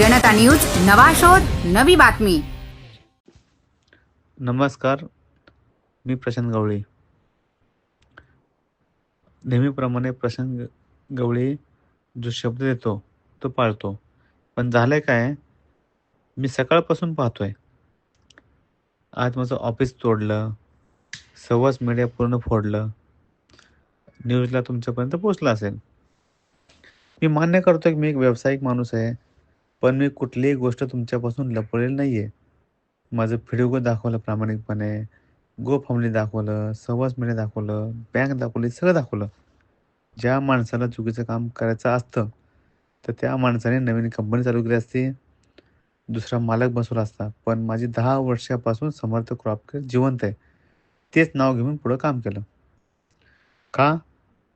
जनता news नवा शोध नवी बातमी. नमस्कार मी प्रशांत गवळी. नेहमीप्रमाणे प्रशांत गवळी जो शब्द देतो तो पाळतो. पण झालंय काय? मी सकाळपासून पाहतोय. आज माझं ऑफिस तोडलं सव्वाच मीडिया पूर्ण फोडलं न्यूजला तुमच्यापर्यंत पोचलं असेल. मी मान्य करतो की मी एक व्यावसायिक माणूस आहे. पण मी कुठलीही गोष्ट तुमच्यापासून लपवलेली नाही आहे माझं फिडिओ दाखवलं प्रामाणिकपणे गो फॅमिली दाखवलं सहवास मीडिया दाखवलं बँक दाखवली सगळं दाखवलं. ज्या माणसाला चुकीचं काम करायचं असतं तर त्या माणसाने नवीन कंपनी चालू केली असती दुसरा मालक बसवला असता. पण माझी दहा वर्षापासून समर्थ क्रॉप केअर जिवंत आहे. तेच नाव घेऊन पुढं काम केलं. का?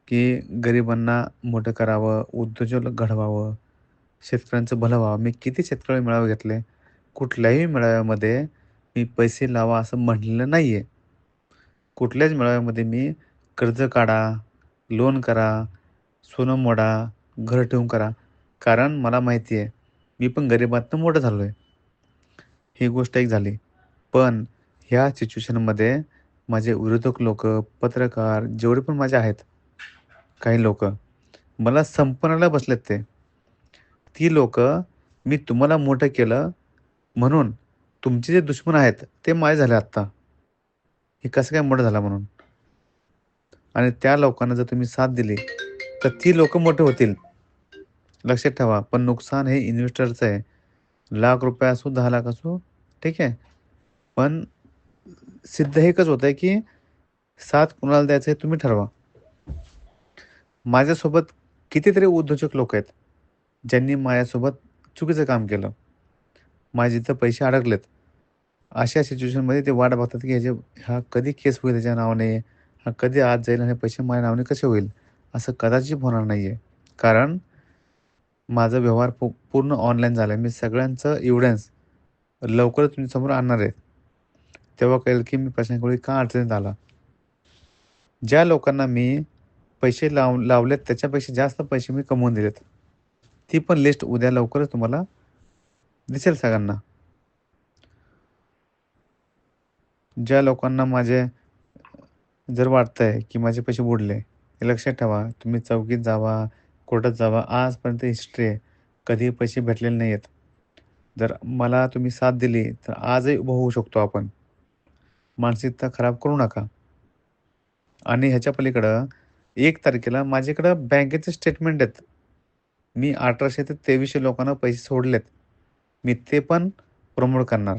की गरिबांना मोठं करावं उद्योजक घडवावं शेतकऱ्यांचं भलं व्हावं. मी किती शेतकरी मेळावे घेतले? कुठल्याही मेळाव्यामध्ये मी पैसे लावा असं म्हणलेलं नाही आहे कुठल्याच मेळाव्यामध्ये मी कर्ज काढा लोन करा सोनं मोडा घर ठेवून करा. कारण मला माहिती आहे मी पण गरिबातनं मोठं झालो आहे ही गोष्ट एक झाली. पण ह्या सिच्युएशनमध्ये माझे विरोधक लोक पत्रकार जेवढे पण माझे आहेत काही लोक मला संपणाला बसलेत ते. ती लोक मी तुम्हाला मोठं केलं म्हणून तुमचे जे दुश्मन आहेत ते माझे झाले आत्ता. हे कसं काय मोठं झालं म्हणून? आणि त्या लोकांना जर तुम्ही साथ दिली तर ती लोक मोठे होतील. लक्षात ठेवा पण नुकसान हे इन्व्हेस्टरचं आहे. लाख रुपये असो दहा लाख असो ठीक आहे. पण सिद्ध एकच होत आहे की साथ कुणाला द्यायचं हे तुम्ही ठरवा. माझ्यासोबत कितीतरी उद्योजक लोक आहेत. ज्यांनी माझ्यासोबत चुकीचं काम केलं. माझे इथं पैसे अडकलेत अशा सिच्युएशनमध्ये ते वाट बघतात की ह्याचे हा कधी केस होईल त्याच्या नावाने? हा कधी आज जाईल आणि पैसे माझ्या नावाने कसे होईल? असं कदाचित होणार नाही आहे कारण माझा व्यवहार पू पूर्ण ऑनलाईन झाला आहे मी सगळ्यांचं एव्हिडन्स लवकरच तुमच्यासमोर आणणार आहे. तेव्हा कळेल की मी पैशांकडे का अडचणीत आला? ज्या लोकांना मी पैसे लाव लावलेत त्याच्यापेक्षा जास्त पैसे मी कमवून दिलेत. ती पण लिस्ट उद्या लवकरच तुम्हाला दिसेल सगळ्यांना. ज्या लोकांना माझे जर वाटतंय की माझे पैसे बुडले हे लक्षात ठेवा. तुम्ही चौकीत जावा कोर्टात जावा आजपर्यंत हिस्ट्री आहे. कधी पैसे भेटलेले नाही आहेत जर मला तुम्ही साथ दिली तर आजही उभं होऊ शकतो आपण. मानसिकता खराब करू नका. आणि ह्याच्या पलीकडं एक तारखेला माझ्याकडं बँकेचे स्टेटमेंट आहेत. मी अठराशे ते तेवीसशे लोकांना पैसे सोडलेत. मी ते पण प्रमोट करणार.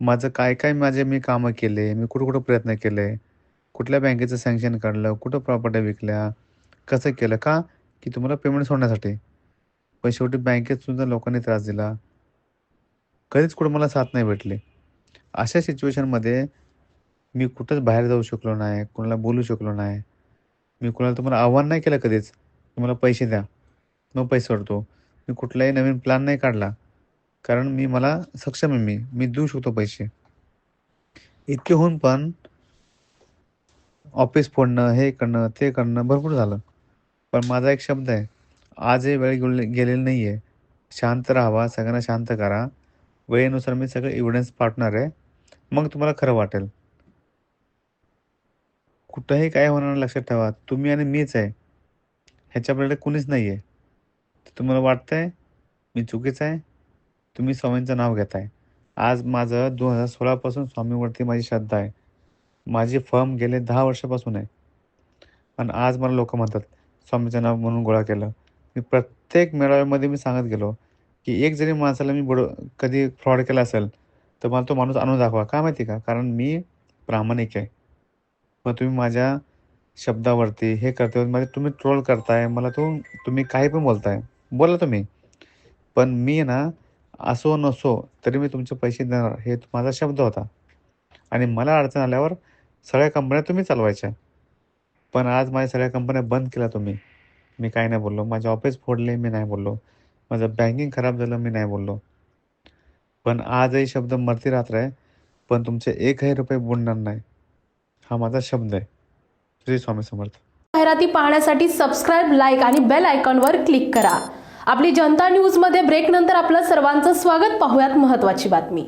माझं काय काय माझे मी कामं केले मी कुठं कुठं प्रयत्न केले कुठल्या बँकेचं सँक्शन काढलं कुठं प्रॉपर्ट्या विकल्या कसं केलं? का? की तुम्हाला पेमेंट सोडण्यासाठी. पण शेवटी बँकेत सुद्धा लोकांनी त्रास दिला. कधीच कुठं मला साथ नाही भेटली. अशा सिच्युएशनमध्ये मी कुठंच बाहेर जाऊ शकलो नाही कोणाला बोलू शकलो नाही. मी कोणाला तुम्हाला आव्हान नाही केलं कधीच. तुम्हाला पैसे द्या. नो पैसे मी कुठलाही नवीन प्लॅन नाही काढला. कारण मी मला सक्षम आहे मी. मी देऊ शकतो पैसे. इतके होऊन पण ऑफिस फोडणं हे करणं ते करणं भरपूर झालं. पण माझा एक शब्द आहे आजही वेळ गेले गेलेली नाही आहे शांत राहावा सगळ्यांना शांत करा. वेळेनुसार मी सगळं एव्हिडन्स पाठवणार आहे. मग तुम्हाला खरं वाटेल. कुठंही काय होणार लक्षात ठेवा. तुम्ही आणि मीच आहे. ह्याच्याकडे कुणीच नाही आहे तुम्हाला वाटतंय मी चुकीचं आहे तुम्ही स्वामींचं नाव घेताय. आज माझं दोन हजार सोळापासून स्वामीवरती माझी श्रद्धा आहे. माझी फर्म गेले दहा वर्षापासून आहे. आणि आज मला लोक म्हणतात स्वामीचं नाव म्हणून गोळा केलं. मी प्रत्येक मेळाव्यामध्ये मी सांगत गेलो की एक जरी माणसाला मी बुड कधी फ्रॉड केला असेल तर मला तो माणूस आणून दाखवा. का माहिती का? कारण मी प्रामाणिक आहे. मग तुम्ही माझ्या शब्दावरती हे करते माझे तुम्ही ट्रोल करताय मला तो तुम्ही काही पण बोलताय. बोला तुम्ही. पण मी ना असो नसो तरी मी तुमचे पैसे देणार हे माझा शब्द होता. आणि मला अडचण आल्यावर सगळ्या कंपन्या तुम्ही चालवायच्या. पण आज माझ्या सगळ्या कंपन्या बंद केल्या तुम्ही. मी काय नाही बोललो. माझे ऑफिस फोडले मी नाही बोललो. माझं बँकिंग खराब झालं मी नाही बोललो. पण आजही शब्द मरती रात्र आहे पण तुमचे एकही रुपये बुडणार नाही. हा माझा शब्द आहे. श्री स्वामी समर्थ. जाहिराती पाहण्यासाठी सबस्क्राईब लाईक आणि बेल आयकॉनवर क्लिक करा. आपली जनता न्यूजमध्ये ब्रेक नंतर आपलं सर्वांचं स्वागत. पाहुयात महत्वाची बातमी.